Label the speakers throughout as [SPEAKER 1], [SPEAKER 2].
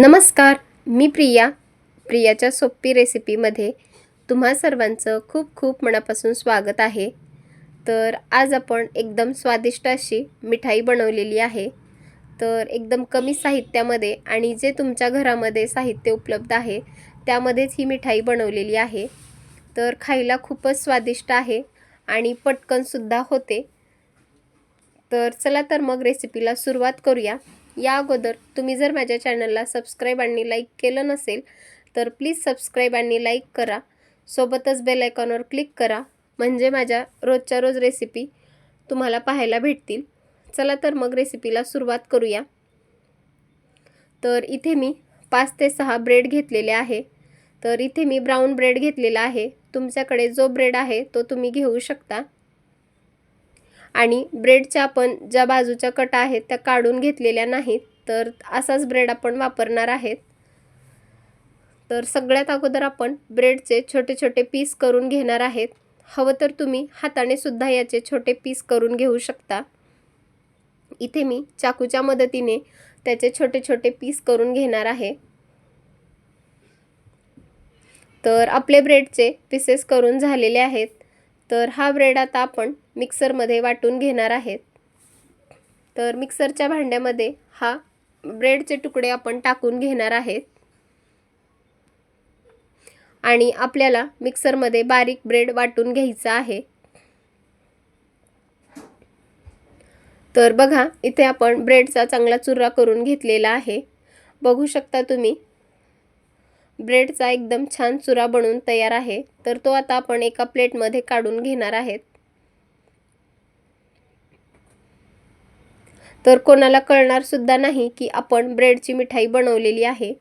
[SPEAKER 1] नमस्कार मी प्रिया. प्रियाच्या सोपी रेसिपीमध्ये तुम्हा सर्वांचं खूप खूप मनापासून स्वागत आहे. तर आज आपण एकदम स्वादिष्ट अशी मिठाई बनवलेली आहे. तर एकदम कमी साहित्यामध्ये आणि जे तुमच्या घरामध्ये साहित्य उपलब्ध आहे त्यामध्येच ही मिठाई बनवलेली आहे. तर खायला खूपच स्वादिष्ट आहे आणि पटकनसुद्धा होते. तर चला तर मग रेसिपीला सुरुवात करूया. या अगोदर तुम्ही जर माझ्या चॅनलला सबस्क्राईब आणि लाईक केलं नसेल तर प्लीज सबस्क्राईब आणि लाईक करा. सोबतच बेल आयकॉनवर क्लिक करा. म्हणजे माझ्या रोजच्या रोज रेसिपी तुम्हाला पाहायला भेटतील. चला तर मग रेसिपीला सुरुवात करूया. तर इथे मी पाच ते सहा ब्रेड घेतलेले आहे. तर इथे मी ब्राऊन ब्रेड घेतलेला आहे. तुमच्याकडे जो ब्रेड आहे तो तुम्ही घेऊ शकता. आणि ब्रेडच्या आपण ज्या बाजूच्या कटा आहेत त्या काढून घेतलेल्या नाहीत तर असाच ब्रेड आपण वापरणार आहेत. तर सगळ्यात अगोदर आपण ब्रेडचे छोटे छोटे पीस करून घेणार आहेत. हवं तर तुम्ही हाताने सुद्धा याचे छोटे पीस करून घेऊ शकता. इथे मी चाकूच्या मदतीने त्याचे छोटे छोटे पीस करून घेणार आहे. तर आपले ब्रेडचे पीसेस करून झालेले आहेत. तर हा ब्रेड आता आपण मिक्सरमध्ये वाटून घेणार आहेत. तर मिक्सरच्या भांड्यामध्ये हा ब्रेडचे तुकडे आपण टाकून घेणार आहेत. आणि आपल्याला मिक्सरमध्ये बारीक ब्रेड वाटून घ्यायचा आहे. तर बघा इथे आपण ब्रेडचा चांगला चुरा करून घेतलेला आहे. बघू शकता तुम्ही ब्रेडचा एकदम छान चुरा बनून तयार आहे तर तो आता आपण एका प्लेटमध्ये काढून घेणार आहेत. तर कोणाला कळणारसुद्धा नाही की आपण ब्रेडची मिठाई बनवलेली आहे.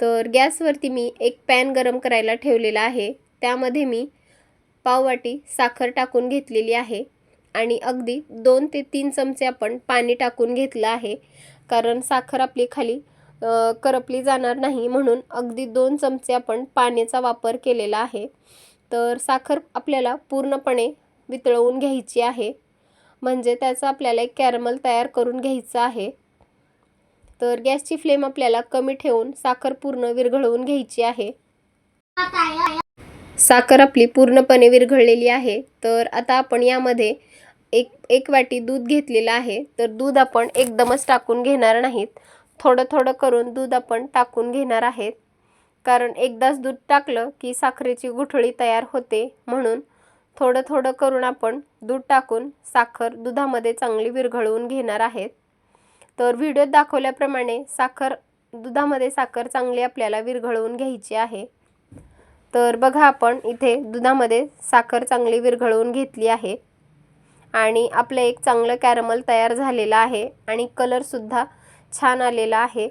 [SPEAKER 1] तर गॅसवरती मी एक पॅन गरम करायला ठेवलेला आहे. त्यामध्ये मी पाववाटी साखर टाकून घेतलेली आहे आणि अगदी दोन ते तीन चमचे आपण पाणी टाकून घेतलं आहे. कारण साखर आपली खाली करपली जाणार नाही म्हणून अगदी दोन चमचे आपण पाण्याचा वापर केलेला आहे. तर साखर आपल्याला पूर्णपणे वितळवून घ्यायची आहे. म्हणजे त्याचा आपल्याला एक कॅरमल तयार करून घ्यायचं आहे. तर गॅसची फ्लेम आपल्याला कमी ठेवून साखर पूर्ण विरघळवून घ्यायची आहे. साखर आपली पूर्णपणे विरघळलेली आहे. तर आता आपण यामध्ये एक एक वाटी दूध घेतलेलं आहे. तर दूध आपण एकदमच टाकून घेणार नाहीत. थोडं थोडं करून दूध आपण टाकून घेणार आहेत. कारण एकदाच दूध टाकलं की साखरेची गुठळी तयार होते म्हणून थोडं थोडं करून आपण दूध टाकून साखर दुधामध्ये चांगली विरघळवून घेणार आहेत. तर व्हिडिओत दाखवल्याप्रमाणे साखर दुधामध्ये साखर चांगली आपल्याला विरघळवून घ्यायची आहे. तर बघा आपण इथे दुधामध्ये साखर चांगली विरघळवून घेतली आहे. आणि आपलं एक चांगलं कॅरमल तयार झालेलं आहे आणि कलरसुद्धा छान आलेला आहे.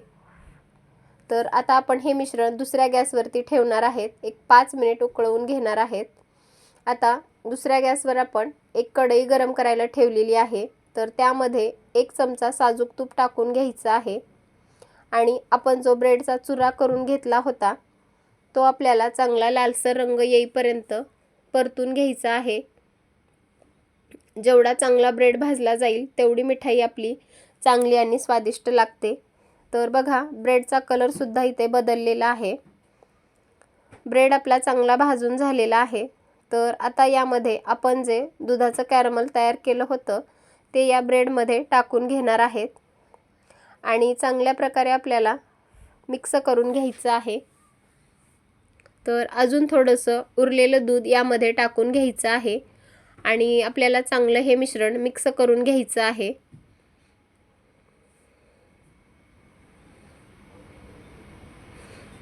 [SPEAKER 1] तर आता आपण हे मिश्रण दुसऱ्या गॅसवरती ठेवणार आहेत. एक पाच मिनिट उकळवून घेणार आहेत. आता दुसऱ्या गॅसवर आपण एक कढई गरम करायला ठेवलेली आहे. तर त्यामध्ये एक चमचा साजूक तूप टाकून घ्यायचं आहे. आणि आपण जो ब्रेडचा चुरा करून घेतला होता तो आपल्याला चांगला लालसर रंग येईपर्यंत परतून घ्यायचा आहे. जेवढा चांगला ब्रेड भाजला जाईल तेवढी मिठाई आपली चांगली आणि स्वादिष्ट लागते. तर बघा ब्रेडचा कलरसुद्धा इथे बदललेला आहे. ब्रेड आपला चांगला भाजून झालेला आहे. तर आता यामध्ये आपण जे दुधाचं कॅरमल तयार केलं होतं ते या ब्रेडमध्ये टाकून घेणार आहेत. आणि चांगल्या प्रकारे आपल्याला मिक्स करून घ्यायचं आहे. तर अजून थोडंसं उरलेलं दूध यामध्ये टाकून घ्यायचं आहे. आणि आपल्याला चांगलं हे मिश्रण मिक्स करून घ्यायचं आहे.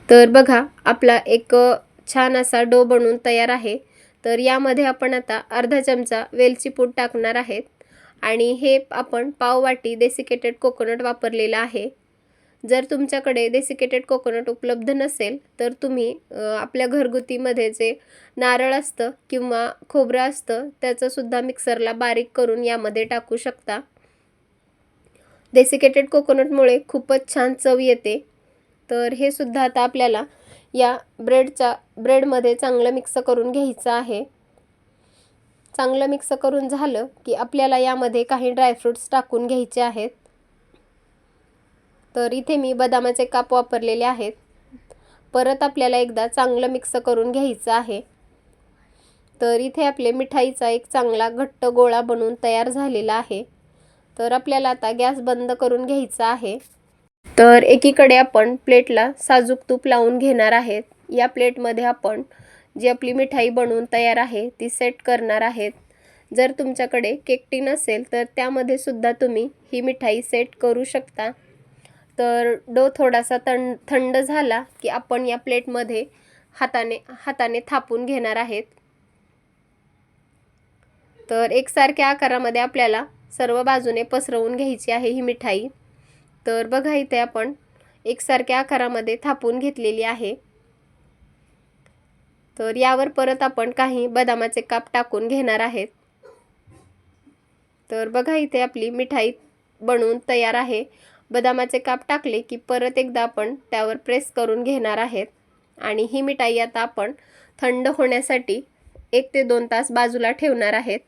[SPEAKER 1] तर बघा आपला एक छान असा डो बनवून तयार आहे. तर यामध्ये आपण आता अर्धा चमचा वेलची पूड टाकणार आहेत. आणि हे आपण पाववाटी डेसिकेटेड कोकोनट वापरलेलं आहे. जर तुमच्याकडे डेसिकेटेड कोकोनट उपलब्ध नसेल तर तुम्ही आपल्या घरगुतीमध्ये जे नारळ असतं किंवा खोबरं असतं त्याचंसुद्धा मिक्सरला बारीक करून यामध्ये टाकू शकता. डेसिकेटेड कोकोनटमुळे खूपच छान चव येते. तर हे सुद्धा आता आपल्याला या ब्रेडच्या ब्रेडमध्ये चांगलं मिक्स करून घ्यायचं आहे. चांगलं मिक्स करून झालं की आपल्याला यामध्ये काही ड्रायफ्रूट्स टाकून घ्यायचे आहेत. तर इथे मी बदामाचे काप वापरलेले आहेत. परत आपल्याला एकदा चांगलं मिक्स करून घ्यायचं आहे. तर इथे आपले मिठाईचा एक चांगला घट्ट गोळा बनवून तयार झालेला आहे. तर आपल्याला आता गॅस बंद करून घ्यायचा आहे. तर एकीकडे आपण प्लेटला साजूक तूप लावून घेणार आहेत. या प्लेटमध्ये आपण जी आपली मिठाई बनवून तयार आहे ती सेट करणार आहेत. जर तुमच्याकडे केक टिन असेल तर त्यामध्ये सुद्धा तुम्ही ही मिठाई सेट करू शकता. तर डो थोडासा थंड थंड झाला की आपण या प्लेटमध्ये हाताने हाताने थापून घेणार आहेत. तर एकसारख्या आकारामध्ये आपल्याला सर्व बाजूने पसरवून घ्यायची आहे ही मिठाई. तर बघा इथे आपण एकसारख्या आकारामध्ये थापून घेतलेली आहे. तर यावर परत आपण काही बदामाचे काप टाकून घेणार आहेत. तर बघा इथे आपली मिठाई बनवून तयार आहे. बदामाचे काप टाकले की परत एकदा आपण त्यावर प्रेस करून घेणार आहेत. आणि ही मिठाई आता आपण थंड होण्यासाठी एक ते दोन तास बाजूला ठेवणार आहेत.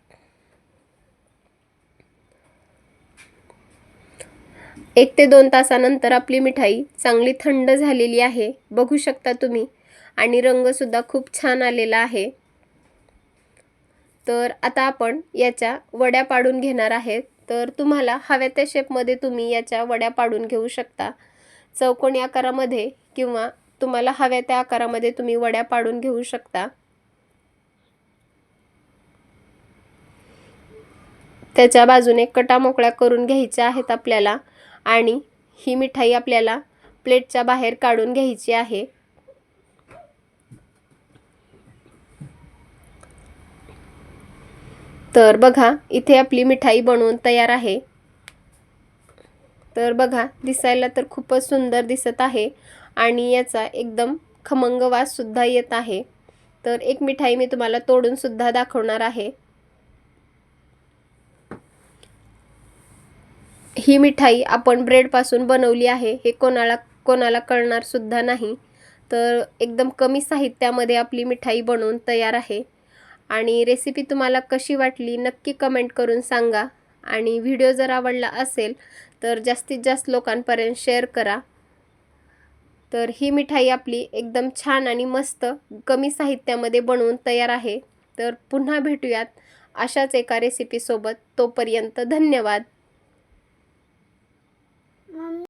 [SPEAKER 1] एक ते दोन तासानंतर आपली मिठाई चांगली थंड झालेली आहे बघू शकता तुम्ही. आणि रंगसुद्धा खूप छान आलेला आहे. तर आता आपण याच्या वड्या पाडून घेणार आहेत. तर तुम्हाला हव्या त्या शेपमध्ये तुम्ही याच्या वड्या पाडून घेऊ शकता. चौकोनी आकारामध्ये किंवा तुम्हाला हव्या त्या आकारामध्ये तुम्ही वड्या पाडून घेऊ शकता. त्याच्या बाजूने कटा मोकळ्या करून घ्यायच्या आहेत आपल्याला. आणि ही मिठाई आपल्याला प्लेटच्या बाहेर काढून घ्यायची आहे. तर बघा इथे आपली मिठाई बनवून तयार आहे. तर बघा दिसायला तर खूपच सुंदर दिसत आहे आणि याचा एकदम खमंग वाससुद्धा येत आहे. तर एक मिठाई मी तुम्हाला तोडून सुद्धा दाखवणार आहे. ही मिठाई आपण ब्रेडपासून बनवली आहे हे कोणाला कोणाला कळणार सुद्धा नाही. तर एकदम कमी साहित्यामध्ये आपली मिठाई बनवून तयार आहे. आणि रेसिपी तुम्हाला कशी वाटली नक्की कमेंट करून सांगा. आणि व्हिडिओ जर आवडला असेल तर जास्तीत जास्त लोकांपर्यंत शेअर करा. तर ही मिठाई आपली एकदम छान आणि मस्त कमी साहित्यामध्ये बनवून तयार आहे. तर पुन्हा भेटूयात अशाच एका रेसिपीसोबत तोपर्यंत धन्यवाद. Um.